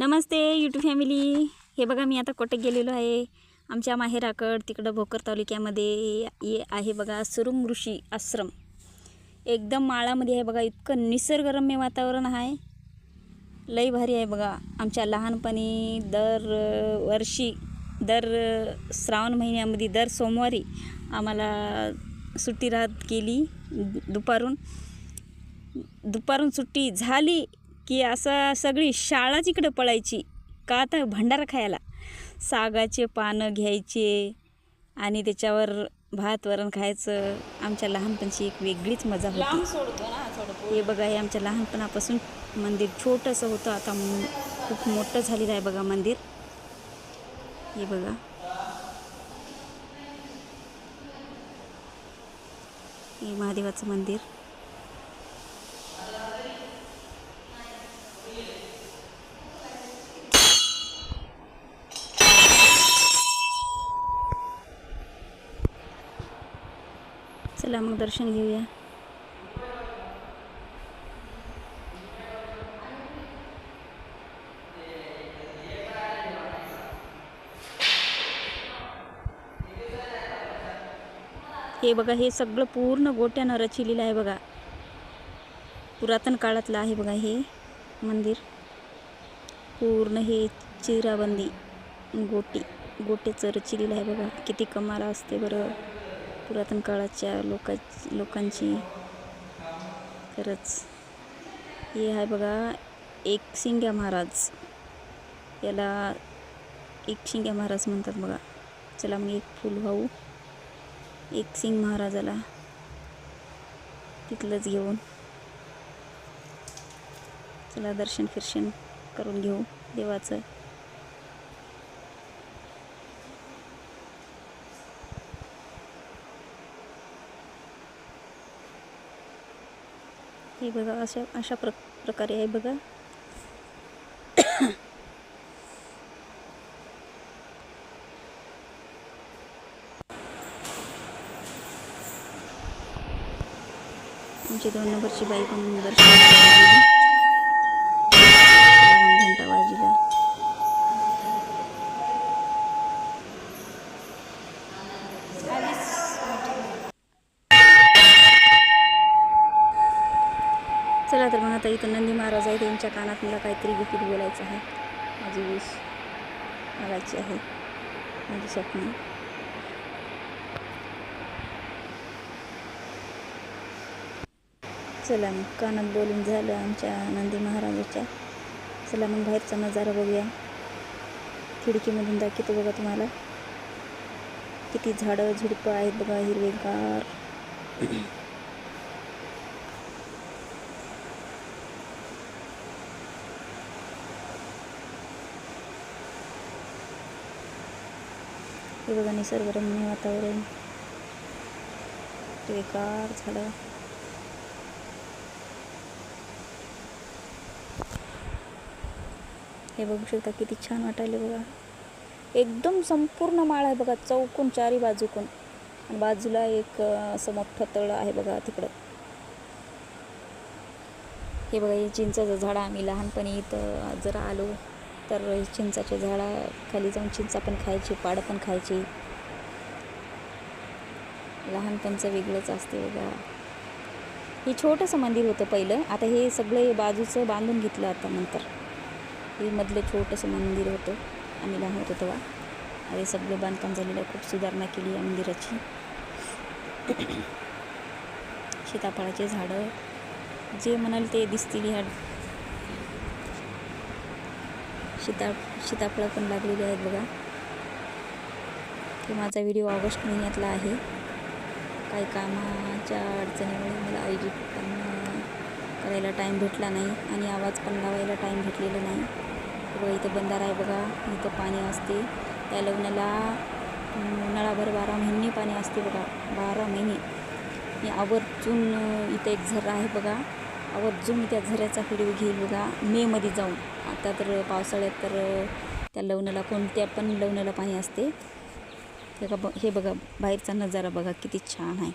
नमस्ते YouTube family हे बघा मी आता कोटे गेलेलो आहे. आमच्या माहेराकड तिकडं भोकर तालुक्यामध्ये ये आहे बघा सुरुंग ऋषी आश्रम. एकदम माळामध्ये आहे बघा इतकं निसर्गरम्य वातावरण आहे. लई भारी आहे बघा. आमच्या लहानपणी दर वर्षी दर श्रावण महिन्यामध्ये दर सोमवारी आम्हाला सुट्टी राहत केली दुपारून. दुपारून सुट्टी झाली की असं सगळी शाळाच इकडं पळायची का आता भंडारा खायला? सागाचे पानं घ्यायचे आणि त्याच्यावर भात वरण खायचं. आमच्या लहानपणची एक वेगळीच मजा होती. हे बघा हे आमच्या लहानपणापासून मंदिर छोटंसं होतं. आता खूप मोठं झालेलं आहे बघा मंदिर. हे बघा. हे महादेवाचं मंदिर. चला मग दर्शन घेऊया. हे बघा हे सगळं पूर्ण गोट्यानं रचिलेलं आहे बघा. पुरातन काळातलं आहे बघा हे मंदिर. पूर्ण हे चिराबंदी गोटी गोटेचं रचिलेलं आहे बघा. किती कमाल असते बरं. पुरातन काळाच्या लोका लोकांची खरंच. हे आहे बघा एक शिंग्या महाराज. याला एक शिंग्या महाराज म्हणतात बघा. चला मग एक फूल भाऊ एक सिंग महाराजाला तिथलंच घेऊन. चला दर्शन फिर्शन करून घेऊ देवाचं. हे बघा अशा अशा प्र प्रकारे आहे बघा. आमची दोन नंबरची बाई पण दर्शन घंटा वाजीला. तुमच्या कानात मला काहीतरी गुपित बोलायचं आहे. माझी विश मागायची आहे. माझी स्वप्न. चला मग कानात बोलून झालं आमच्या नंदी महाराजाच्या. चला मग बाहेरचा नजारा बघूया. खिडकीमधून दाखवतो बघा तुम्हाला. किती झाडं झुडपं आहेत बघा हिरवेगार. हे बघा निसर्गरम्य वातावरण. बेकार झालं. हे बघू शकता किती छान वाटायले बघा. एकदम संपूर्ण माळ आहे बघा चौकून चारी बाजूकून. आणि बाजूला एक असं मोठं तळ आहे बघा तिकडं. हे बघा हे चिंचाचं झाड आम्ही लहानपणी इथं जर आलो. तर चिंचाच्या झाडाखाली जाऊन चिंचा पण खायची पाडं पण खायची. लहानपणचं वेगळंच असते बघा. हे छोटंसं मंदिर होतं पहिलं. आता हे सगळं बाजूचं बांधून घेतलं आता नंतर. हे मधलं छोटंसं मंदिर होतं. आम्ही लहान होतो तेव्हा. हे सगळं बांधकाम झालेलं आहे खूप सुधारणा केली या मंदिराची. सीताफळाचे झाडं. जे म्हणाल ते दिसतील ह्या सीता सीताफळं पण लागलेली आहेत बघा. की माझा व्हिडिओ ऑगस्ट महिन्यातला आहे. काही कामाच्या अडचणीमुळे मला एडिट पण करायला टाईम भेटला नाही आणि आवाज पण लावायला टाईम भेटलेला नाही. बघा इथं बंधारा आहे बघा. इथं पाणी असते. त्या लग्नाला उन्हाळाभर बारा महिने पाणी असते बघा. बारा महिने. मी आवर्जून इथं एक झरा आहे बघा. आवर्जून त्या झऱ्याचा व्हिडिओ घेईल बघा. मेमध्ये जाऊन. आता तर पावसाळ्यात तर त्या लवणाला कोणत्या पण लवणाला पाणी असते. हे का ब हे बघा बाहेरचा नजारा बघा किती छान आहे.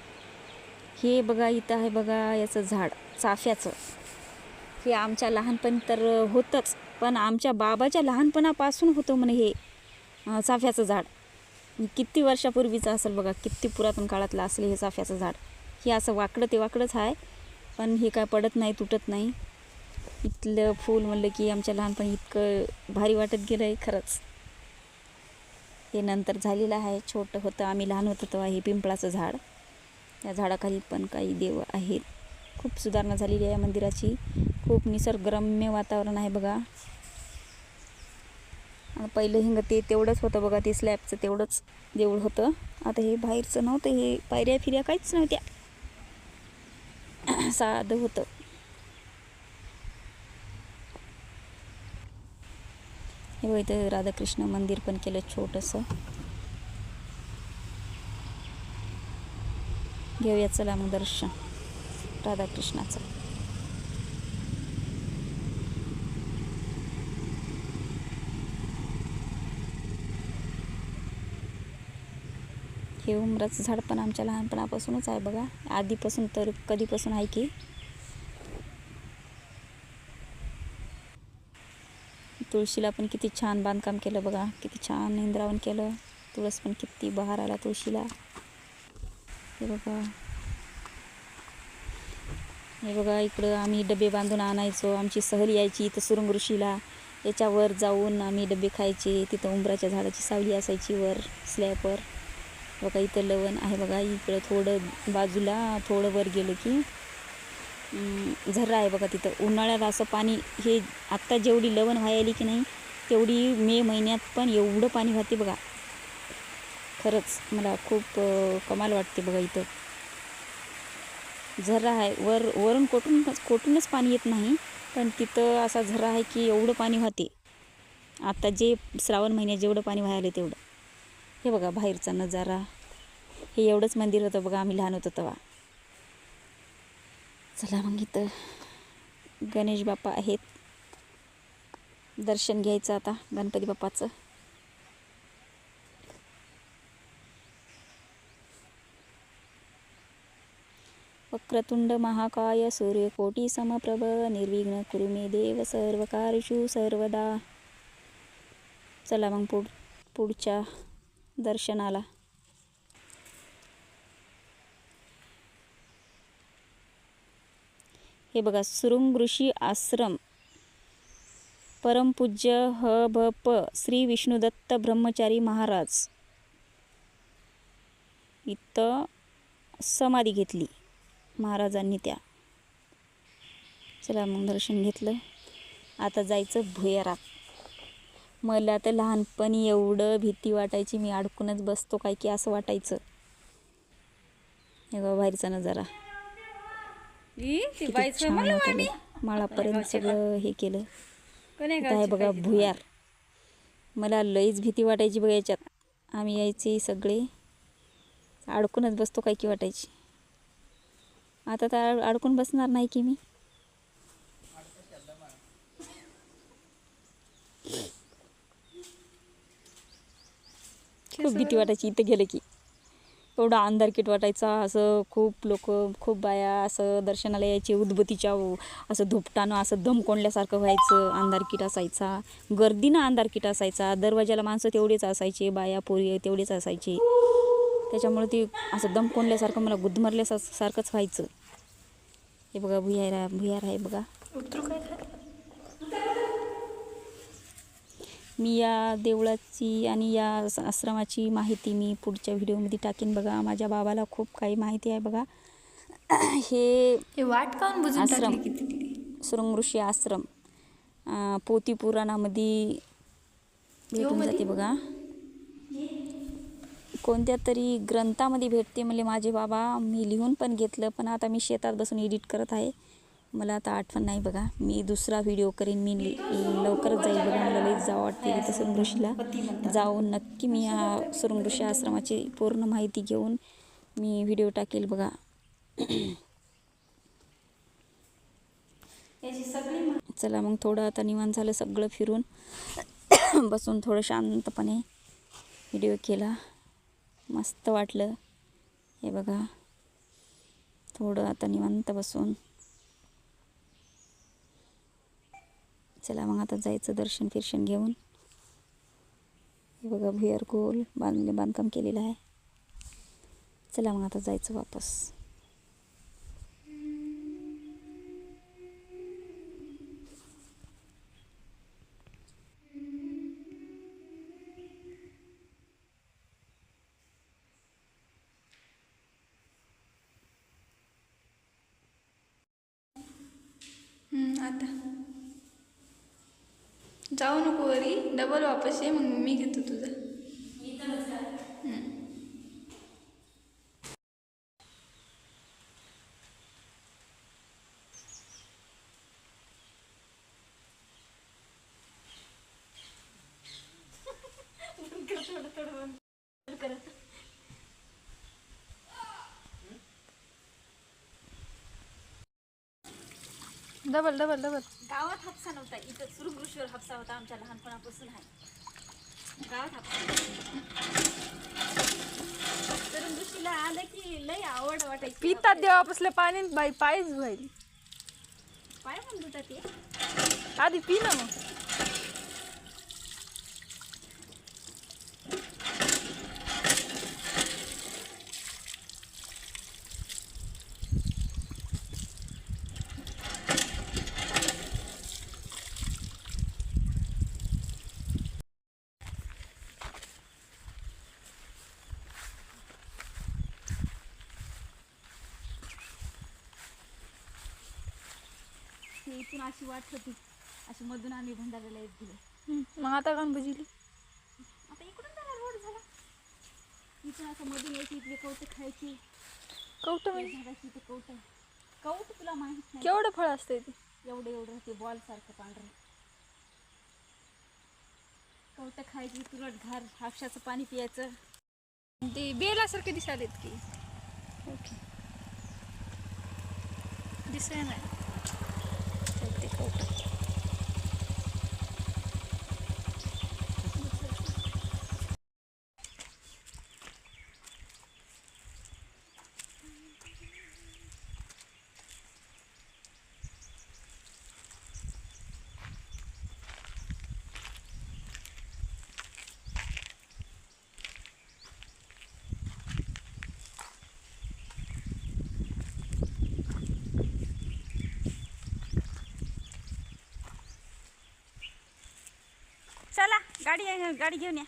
हे बघा इथं आहे बघा याचं झाड चाफ्याचं. हे आमच्या लहानपणी तर होतंच पण आमच्या बाबाच्या लहानपणापासून होतं म्हणे हे चाफ्याचं झाड. किती वर्षापूर्वीचं असेल बघा किती पुरातन काळातलं असेल हे चाफ्याचं झाड. हे असं वाकडं ते वाकडंच आहे पण हे काय पडत नाही तुटत नाही. इथलं फूल म्हणलं की आमच्या लहानपणी इतकं भारी वाटत गेलं आहे खरंच. हे नंतर झालेलं आहे छोटं होतं आम्ही लहान होतो तेव्हा हे पिंपळाचं झाड. त्या झाडाखाली पण काही देव आहेत. खूप सुधारणा झालेली आहे या मंदिराची. खूप निसर्गरम्य वातावरण आहे बघा. आणि पहिलं हिंग ते तेवढंच होतं बघा ते स्लॅबचं तेवढंच देऊळ होतं. आता हे बाहेरचं नव्हतं हे पायऱ्या फिऱ्या काहीच नव्हत्या. साधं होतं. हे बघ इथं राधाकृष्ण मंदिर पण केलं छोटंसं. घेऊया चला मग दर्शन. राधाकृष्णाचं. हे उमराचं झाड पण आमच्या लहानपणापासूनच आहे बघा. आधीपासून तर कधीपासून आहे की? तुळशीला पण किती छान बांधकाम केलं बघा. किती छान इंद्रावण केलं. तुळस पण किती बहार आला तुळशीला. हे बघा. हे बघा इकडं आम्ही डबे बांधून आणायचो. आमची सहल यायची इथं सुरुंग ऋषीला. याच्यावर जाऊन आम्ही डबे खायचे. तिथं उंबराच्या झाडाची सावली असायची वर स्लॅपवर बघा इथं लवण आहे बघा. इकडं थोडं बाजूला थोडं वर गेलं की झरा आहे बघा तिथं. उन्हाळ्यात असं पाणी हे आत्ता जेवढी लवण व्हायली की नाही तेवढी मे महिन्यात पण एवढं पाणी वाहते बघा. खरंच मला खूप कमाल वाटते बघा इथं. झरा आहे. वर वरून कोटूनच कोटूनच पाणी येत नाही पण तिथं असा झरा आहे की एवढं पाणी वाहते. आता जे श्रावण महिन्यात जेवढं पाणी व्हायला तेवढं. हे बघा बाहेरचा नजारा. हे एवढंच मंदिर होतं बघा आम्ही लहान होतो तेव्हा. चला मग इथं गणेश बाप्पा आहेत. दर्शन घ्यायचं आता गणपती बाप्पाचं. वक्रतुंड महाकाय सूर्यकोटी समप्रभ निर्विघ्न कुरु मे देव सर्व कार्येषु सर्वदा. चला मग पुढ पुढच्या दर्शनाला. हे बघा सुरुंग ऋषी आश्रम. परमपूज्य ह भ प श्री विष्णुदत्त ब्रह्मचारी महाराज. इथं समाधी घेतली महाराजांनी त्या. चला मग दर्शन घेतलं. आता जायचं भुयारात मला तर लहानपणी एवढं भीती वाटायची मी अडकूनच बसतो काय की असं वाटायचं. हे बाहेरचा नजारा. किती छान वाटलं. माळापर्यंत सगळं हे केलं. आहे बघा भुयार. मला लईच भीती वाटायची बघा याच्यात. आम्ही यायचे सगळे. अडकूनच बसतो काय की वाटायची. आता तर अडकून बसणार नाही की मी. खूप भीती वाटायची इथं गेलं की. एवढा अंधारकीट वाटायचा. असं खूप लोक खूप बाया असं दर्शनाला यायचे उदबत्तीच्या असं धुपटानं असं दम कोंडल्यासारखं व्हायचं अंधारकीट असायचा. गर्दीनं अंधारकीट असायचा. दरवाजाला माणसं तेवढेच असायचे बाया पोरी तेवढेच असायचे. त्याच्यामुळे ते असं दम कोंडल्यासारखं मला गुदमरल्यासारखंच व्हायचं. हे बघा भुयार भुयार आहे बघा. मी या देवळाची आणि या आश्रमाची माहिती मी पुढच्या व्हिडिओमध्ये टाकेन. बघा माझ्या बाबाला खूप काही माहिती आहे बघा. हे वाट काऊन आश्रम. सुरंगऋषी आश्रम. पोथी पुराणामध्ये भेटून जाते बघा. कोणत्या तरी ग्रंथामध्ये भेटते म्हणजे माझे बाबा. मी लिहून पण घेतलं पण आता मी शेतात बसून एडिट करत आहे. मला आता आठवण नाही बघा. मी दुसरा व्हिडिओ करीन. मी ल- लवकरच जाईल बघा. मला लईच जावं वाटते तिथे सुरंगऋषीला जाऊन नक्की मी या सुरंगऋषी आश्रमाची पूर्ण माहिती घेऊन मी व्हिडिओ टाकेल बघा. चला मग थोडं आता निवांत झालं सगळं फिरून. बसून थोडं शांतपणे व्हिडिओ केला. मस्त वाटलं. हे बघा. थोडं आता निवांत बसून. चला मग आता जायचं दर्शन फिर्शन घेऊन. हे बघा भुयार गोल बांधले बांधकाम केलेलं आहे. चला मग आता जायचं वापस. आता. जाऊ नको वरी डबल वापस ये मग मी घेतो तुझा हम्म. Double double double. गावात हापसा नव्हता. इथं सुरुकृषीवर हापसा होता. आमच्या लहानपणापासून आहे. गावात हापसा तर ऋषीला आलं की लय आवड वाटायची. पितात देवापासल्या पाणी बाई पायच व्हायली पाय पण दुतात ते. आधी पी ना मग. इथून अशी वाट होती. अशी मधून आम्ही भंडाऱ्याला येत गेलो मग आता कान बुजिली आता इकडून जरा रोड झाला. इथून असं मधून यायची इथले कवटे खायची. कवट ते म्हणजे झाडाची ते कवट कवट तुला माहीत नाही. केवढं फळ असते ते? एवढं एवढं राहते बॉल सारखं पांढरं. कवट खायची तुरट घार हापशाचं पाणी पियाचं ते बेलासारखे दिसालेत की. ओके. दिसाय नाही. ते कवट चला गाडी गाडी घेऊन या.